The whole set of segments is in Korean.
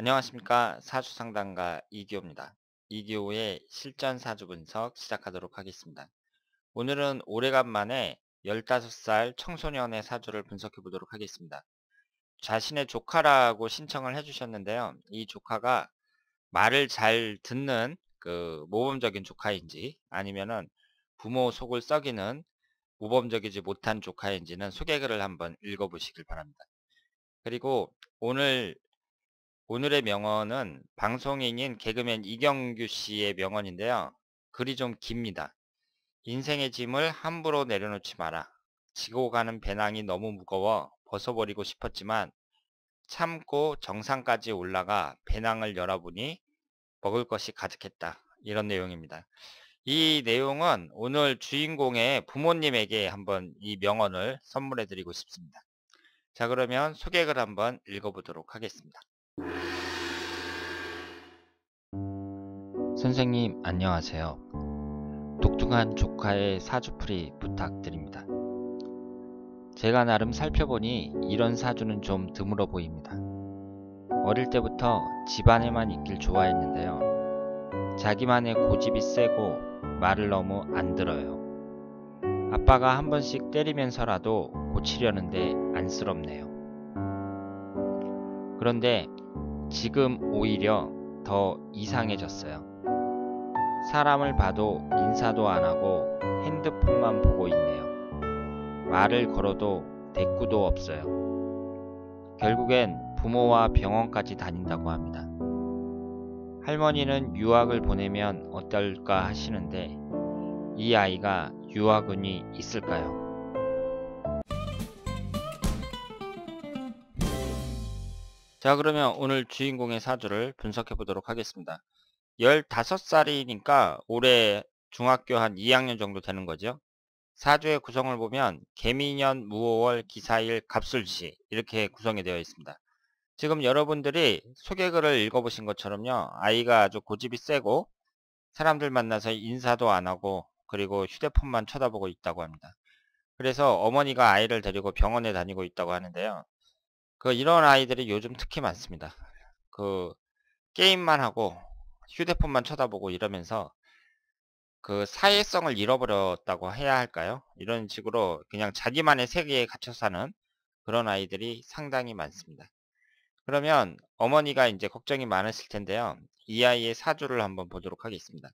안녕하십니까 사주상담가 이기호입니다. 이기호의 실전 사주 분석 시작하도록 하겠습니다. 오늘은 오래간만에 15살 청소년의 사주를 분석해 보도록 하겠습니다. 자신의 조카라고 신청을 해주셨는데요. 이 조카가 말을 잘 듣는 그 모범적인 조카인지 아니면은 부모 속을 썩이는 모범적이지 못한 조카인지는 소개글을 한번 읽어보시길 바랍니다. 그리고 오늘 오늘의 명언은 방송인인 개그맨 이경규 씨의 명언인데요. 글이 좀 깁니다. 인생의 짐을 함부로 내려놓지 마라. 지고 가는 배낭이 너무 무거워 벗어버리고 싶었지만 참고 정상까지 올라가 배낭을 열어보니 먹을 것이 가득했다. 이런 내용입니다. 이 내용은 오늘 주인공의 부모님에게 한번 이 명언을 선물해 드리고 싶습니다. 자 그러면 소개글 한번 읽어보도록 하겠습니다. 선생님 안녕하세요. 독특한 조카의 사주풀이 부탁드립니다. 제가 나름 살펴보니 이런 사주는 좀 드물어 보입니다. 어릴 때부터 집안에만 있길 좋아했는데요. 자기만의 고집이 세고 말을 너무 안 들어요. 아빠가 한 번씩 때리면서라도 고치려는데 안쓰럽네요. 그런데 지금 오히려 더 이상해졌어요. 사람을 봐도 인사도 안 하고 핸드폰만 보고 있네요. 말을 걸어도 대꾸도 없어요. 결국엔 부모와 병원까지 다닌다고 합니다. 할머니는 유학을 보내면 어떨까 하시는데 이 아이가 유학운이 있을까요? 자 그러면 오늘 주인공의 사주를 분석해 보도록 하겠습니다. 15살이니까 올해 중학교 한 2학년 정도 되는 거죠. 사주의 구성을 보면 개미년, 무오월, 기사일, 갑술시 이렇게 구성이 되어 있습니다. 지금 여러분들이 소개글을 읽어보신 것처럼요. 아이가 아주 고집이 세고 사람들 만나서 인사도 안 하고 그리고 휴대폰만 쳐다보고 있다고 합니다. 그래서 어머니가 아이를 데리고 병원에 다니고 있다고 하는데요. 그 이런 아이들이 요즘 특히 많습니다. 그 게임만 하고 휴대폰만 쳐다보고 이러면서 그 사회성을 잃어버렸다고 해야 할까요? 이런 식으로 그냥 자기만의 세계에 갇혀 사는 그런 아이들이 상당히 많습니다. 그러면 어머니가 이제 걱정이 많으실 텐데요. 이 아이의 사주를 한번 보도록 하겠습니다.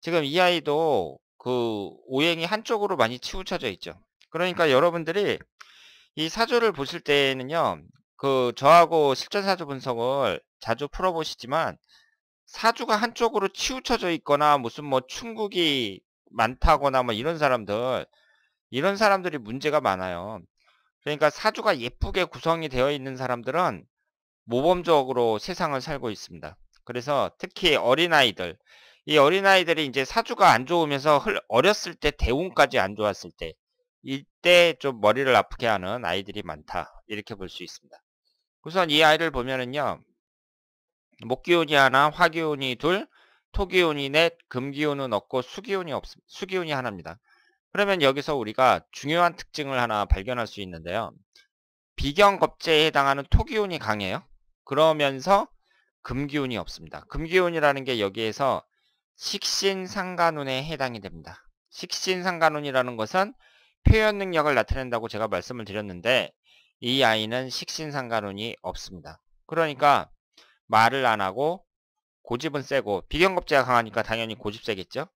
지금 이 아이도 그 오행이 한쪽으로 많이 치우쳐져 있죠. 그러니까 여러분들이 이 사주를 보실 때는요, 그 저하고 실전 사주 분석을 자주 풀어보시지만 사주가 한쪽으로 치우쳐져 있거나 무슨 뭐 충국이 많다거나 뭐 이런 사람들 이런 사람들이 문제가 많아요. 그러니까 사주가 예쁘게 구성이 되어 있는 사람들은 모범적으로 세상을 살고 있습니다. 그래서 특히 어린아이들 이 어린아이들이 이제 사주가 안 좋으면서 어렸을 때 대운까지 안 좋았을 때 이때 좀 머리를 아프게 하는 아이들이 많다. 이렇게 볼 수 있습니다. 우선 이 아이를 보면은요. 목기운이 하나, 화기운이 둘, 토기운이 넷, 금기운은 없고 수기운이 없습니다. 수기운이 하나입니다. 그러면 여기서 우리가 중요한 특징을 하나 발견할 수 있는데요. 비경겁제에 해당하는 토기운이 강해요. 그러면서 금기운이 없습니다. 금기운이라는 게 여기에서 식신상간운에 해당이 됩니다. 식신상간운이라는 것은 표현 능력을 나타낸다고 제가 말씀을 드렸는데 이 아이는 식신상간운이 없습니다. 그러니까 말을 안 하고 고집은 세고 비경겁제가 강하니까 당연히 고집 세겠죠.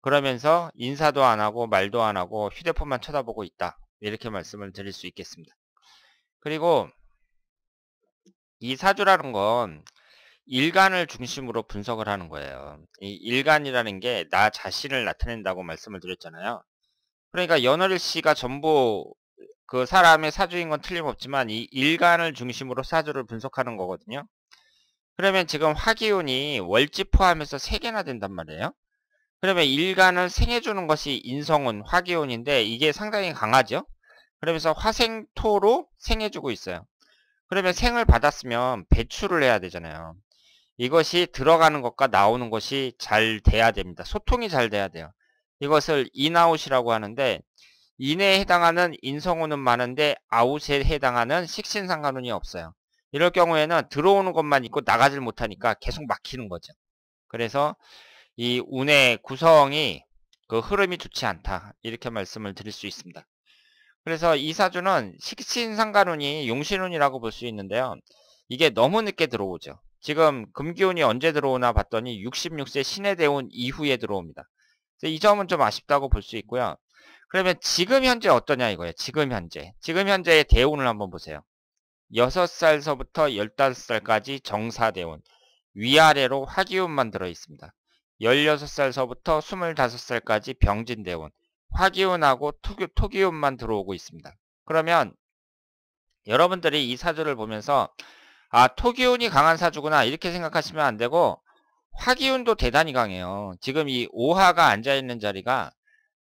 그러면서 인사도 안 하고 말도 안 하고 휴대폰만 쳐다보고 있다. 이렇게 말씀을 드릴 수 있겠습니다. 그리고 이 사주라는 건 일간을 중심으로 분석을 하는 거예요. 이 일간이라는 게 나 자신을 나타낸다고 말씀을 드렸잖아요. 그러니까 연어릴 씨가 전부 그 사람의 사주인 건 틀림없지만 이 일간을 중심으로 사주를 분석하는 거거든요. 그러면 지금 화기운이 월지 포함해서 3개나 된단 말이에요. 그러면 일간을 생해주는 것이 인성운, 화기운인데 이게 상당히 강하죠. 그러면서 화생토로 생해주고 있어요. 그러면 생을 받았으면 배출을 해야 되잖아요. 이것이 들어가는 것과 나오는 것이 잘 돼야 됩니다. 소통이 잘 돼야 돼요. 이것을 인아웃이라고 하는데 인에 해당하는 인성운은 많은데 아웃에 해당하는 식신상관운이 없어요. 이럴 경우에는 들어오는 것만 있고 나가질 못하니까 계속 막히는 거죠. 그래서 이 운의 구성이 그 흐름이 좋지 않다. 이렇게 말씀을 드릴 수 있습니다. 그래서 이 사주는 식신상간운이 용신운이라고 볼 수 있는데요. 이게 너무 늦게 들어오죠. 지금 금기운이 언제 들어오나 봤더니 66세 신의 대운 이후에 들어옵니다. 이 점은 좀 아쉽다고 볼 수 있고요. 그러면 지금 현재 어떠냐 이거예요. 지금 현재. 지금 현재의 대운을 한번 보세요. 6살서부터 15살까지 정사대운. 위아래로 화기운만 들어 있습니다. 16살서부터 25살까지 병진대운. 화기운하고 토기, 토기운만 들어오고 있습니다. 그러면 여러분들이 이 사주를 보면서 아 토기운이 강한 사주구나 이렇게 생각하시면 안되고 화기운도 대단히 강해요. 지금 이 오화가 앉아있는 자리가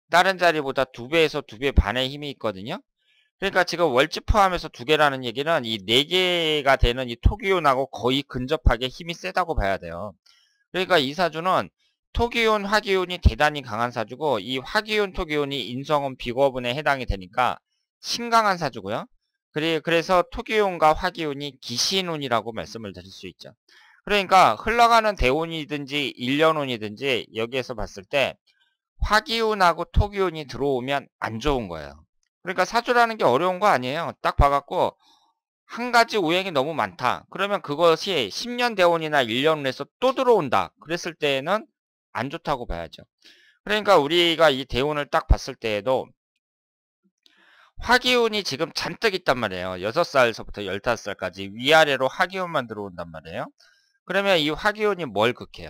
다른 자리보다 두 배에서 두배 반의 힘이 있거든요. 그러니까 지금 월지 포함해서 두 개라는 얘기는 이네 개가 되는 이 토기운하고 거의 근접하게 힘이 세다고 봐야 돼요. 그러니까 이 사주는 토기운, 화기운이 대단히 강한 사주고 이 화기운, 토기운이 인성운, 비거분에 해당이 되니까 신강한 사주고요. 그래서 토기운과 화기운이 기신운이라고 말씀을 드릴 수 있죠. 그러니까 흘러가는 대운이든지 일년운이든지 여기에서 봤을 때 화기운하고 토기운이 들어오면 안 좋은 거예요. 그러니까 사주라는 게 어려운 거 아니에요. 딱 봐갖고 한 가지 오행이 너무 많다. 그러면 그것이 10년 대운이나 1년운에서 또 들어온다. 그랬을 때에는 안 좋다고 봐야죠. 그러니까 우리가 이 대운을 딱 봤을 때에도 화기운이 지금 잔뜩 있단 말이에요. 6살서부터 15살까지 위아래로 화기운만 들어온단 말이에요. 그러면 이 화기운이 뭘 극해요?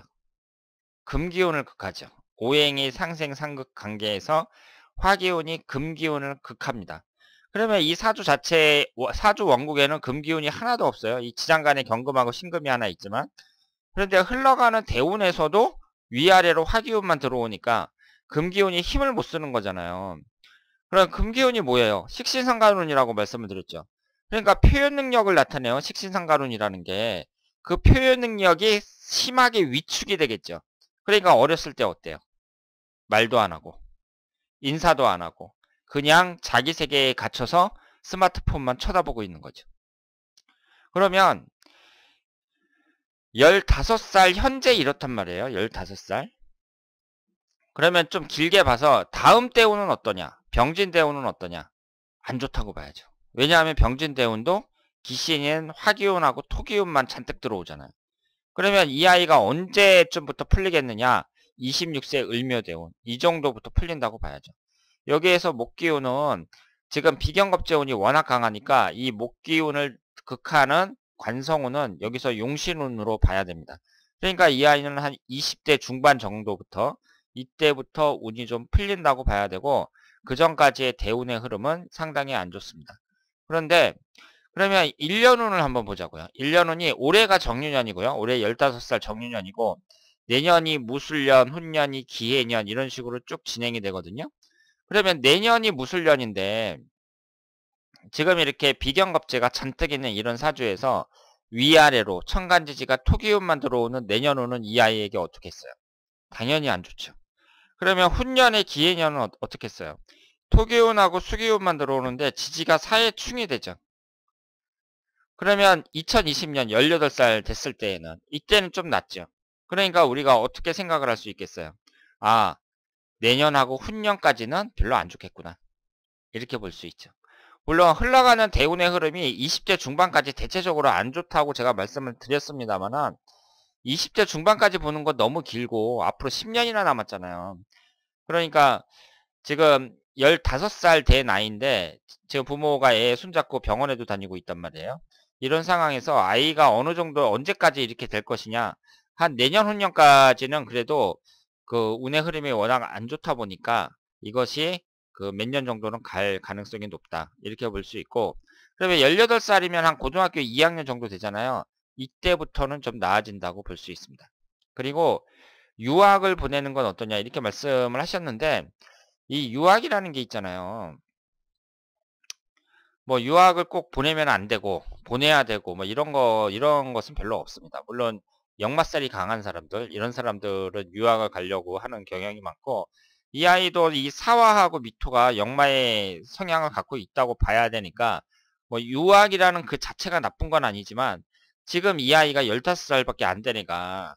금기운을 극하죠. 오행이 상생 상극 관계에서 화기운이 금기운을 극합니다. 그러면 이 사주 자체 사주 원국에는 금기운이 하나도 없어요. 이 지장간에 경금하고 신금이 하나 있지만 그런데 흘러가는 대운에서도 위아래로 화기운만 들어오니까 금기운이 힘을 못 쓰는 거잖아요. 그럼 금기운이 뭐예요? 식신상가운이라고 말씀을 드렸죠. 그러니까 표현 능력을 나타내요. 식신상가운이라는 게 그 표현 능력이 심하게 위축이 되겠죠. 그러니까 어렸을 때 어때요? 말도 안 하고 인사도 안 하고 그냥 자기 세계에 갇혀서 스마트폰만 쳐다보고 있는 거죠. 그러면 15살 현재 이렇단 말이에요. 15살. 그러면 좀 길게 봐서 다음 대운은 어떠냐? 병진 대운은 어떠냐? 안 좋다고 봐야죠. 왜냐하면 병진 대운도 기신인 화기운하고 토기운만 잔뜩 들어오잖아요. 그러면 이 아이가 언제쯤부터 풀리겠느냐? 26세 을묘대운 이 정도부터 풀린다고 봐야죠. 여기에서 목기운은 지금 비경겁재운이 워낙 강하니까 이 목기운을 극하는 관성운은 여기서 용신운으로 봐야 됩니다. 그러니까 이 아이는 한 20대 중반 정도부터 이때부터 운이 좀 풀린다고 봐야 되고 그 전까지의 대운의 흐름은 상당히 안 좋습니다. 그런데 그러면 1년운을 한번 보자고요. 1년운이 올해가 정유년이고요. 올해 15살 정유년이고 내년이 무술년, 훈년이 기해년 이런 식으로 쭉 진행이 되거든요. 그러면 내년이 무술년인데 지금 이렇게 비경겁제가 잔뜩 있는 이런 사주에서 위아래로 천간지지가 토기운만 들어오는 내년운은 이 아이에게 어떻게 했어요? 당연히 안 좋죠. 그러면 훈년의 기해년은 어, 했어요? 토기운하고 수기운만 들어오는데 지지가 사해충이 되죠. 그러면 2020년 18살 됐을 때에는 이때는 좀 낫죠. 그러니까 우리가 어떻게 생각을 할 수 있겠어요? 아 내년하고 훈년까지는 별로 안 좋겠구나. 이렇게 볼 수 있죠. 물론 흘러가는 대운의 흐름이 20대 중반까지 대체적으로 안 좋다고 제가 말씀을 드렸습니다만은 20대 중반까지 보는 건 너무 길고 앞으로 10년이나 남았잖아요. 그러니까 지금 15살 된 나이인데 지금 부모가 애 손잡고 병원에도 다니고 있단 말이에요. 이런 상황에서 아이가 어느 정도 언제까지 이렇게 될 것이냐 한 내년 훈년까지는 그래도 그 운의 흐름이 워낙 안 좋다 보니까 이것이 그 몇 년 정도는 갈 가능성이 높다. 이렇게 볼 수 있고 그러면 18살이면 한 고등학교 2학년 정도 되잖아요. 이때부터는 좀 나아진다고 볼 수 있습니다. 그리고 유학을 보내는 건 어떠냐 이렇게 말씀을 하셨는데 이 유학이라는 게 있잖아요. 뭐 유학을 꼭 보내면 안 되고 보내야 되고 뭐 이런 거 이런 것은 별로 없습니다. 물론 역마살이 강한 사람들 이런 사람들은 유학을 가려고 하는 경향이 많고 이 아이도 이 사화하고 미토가 역마의 성향을 갖고 있다고 봐야 되니까 뭐 유학이라는 그 자체가 나쁜 건 아니지만 지금 이 아이가 15살밖에 안 되니까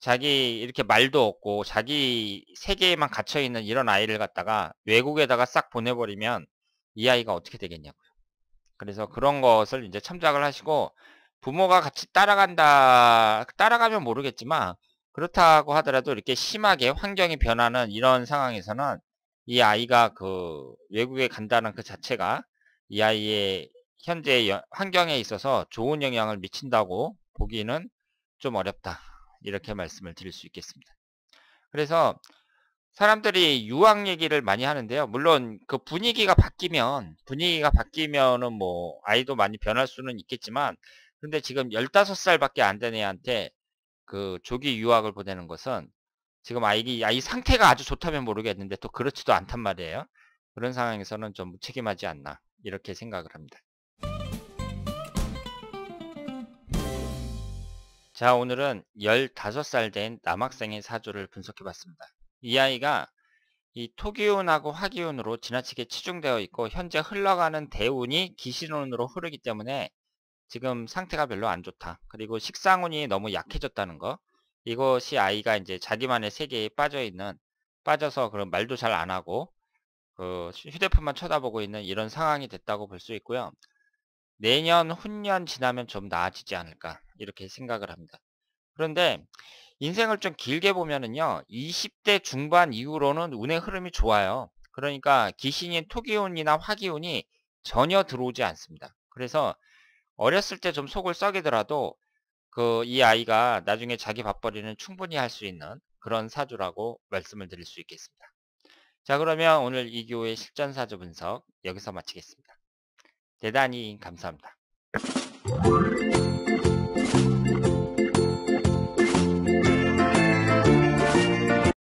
자기 이렇게 말도 없고 자기 세계에만 갇혀 있는 이런 아이를 갖다가 외국에다가 싹 보내버리면 이 아이가 어떻게 되겠냐고요. 그래서 그런 것을 이제 참작을 하시고 부모가 같이 따라간다 따라가면 모르겠지만 그렇다고 하더라도 이렇게 심하게 환경이 변하는 이런 상황에서는 이 아이가 그 외국에 간다는 그 자체가 이 아이의 현재 환경에 있어서 좋은 영향을 미친다고 보기는 좀 어렵다. 이렇게 말씀을 드릴 수 있겠습니다. 그래서 사람들이 유학 얘기를 많이 하는데요. 물론 그 분위기가 바뀌면 분위기가 바뀌면은 뭐 아이도 많이 변할 수는 있겠지만 근데 지금 15살밖에 안 된 애한테 그 조기 유학을 보내는 것은 지금 아이, 아이 상태가 아주 좋다면 모르겠는데 또 그렇지도 않단 말이에요. 그런 상황에서는 좀 무책임하지 않나 이렇게 생각을 합니다. 자 오늘은 15살 된 남학생의 사주를 분석해 봤습니다. 이 아이가 이 토기운하고 화기운으로 지나치게 치중되어 있고 현재 흘러가는 대운이 기신운으로 흐르기 때문에 지금 상태가 별로 안 좋다. 그리고 식상운이 너무 약해졌다는 거. 이것이 아이가 이제 자기만의 세계에 빠져 있는 빠져서 그런 말도 잘 안 하고 그 휴대폰만 쳐다보고 있는 이런 상황이 됐다고 볼 수 있고요. 내년 훈년 지나면 좀 나아지지 않을까 이렇게 생각을 합니다. 그런데 인생을 좀 길게 보면은요 20대 중반 이후로는 운의 흐름이 좋아요. 그러니까 귀신인 토기운이나 화기운이 전혀 들어오지 않습니다. 그래서 어렸을 때 좀 속을 썩이더라도 그 이 아이가 나중에 자기 밥벌이는 충분히 할 수 있는 그런 사주라고 말씀을 드릴 수 있겠습니다. 자 그러면 오늘 이교의 실전 사주 분석 여기서 마치겠습니다. 대단히 감사합니다.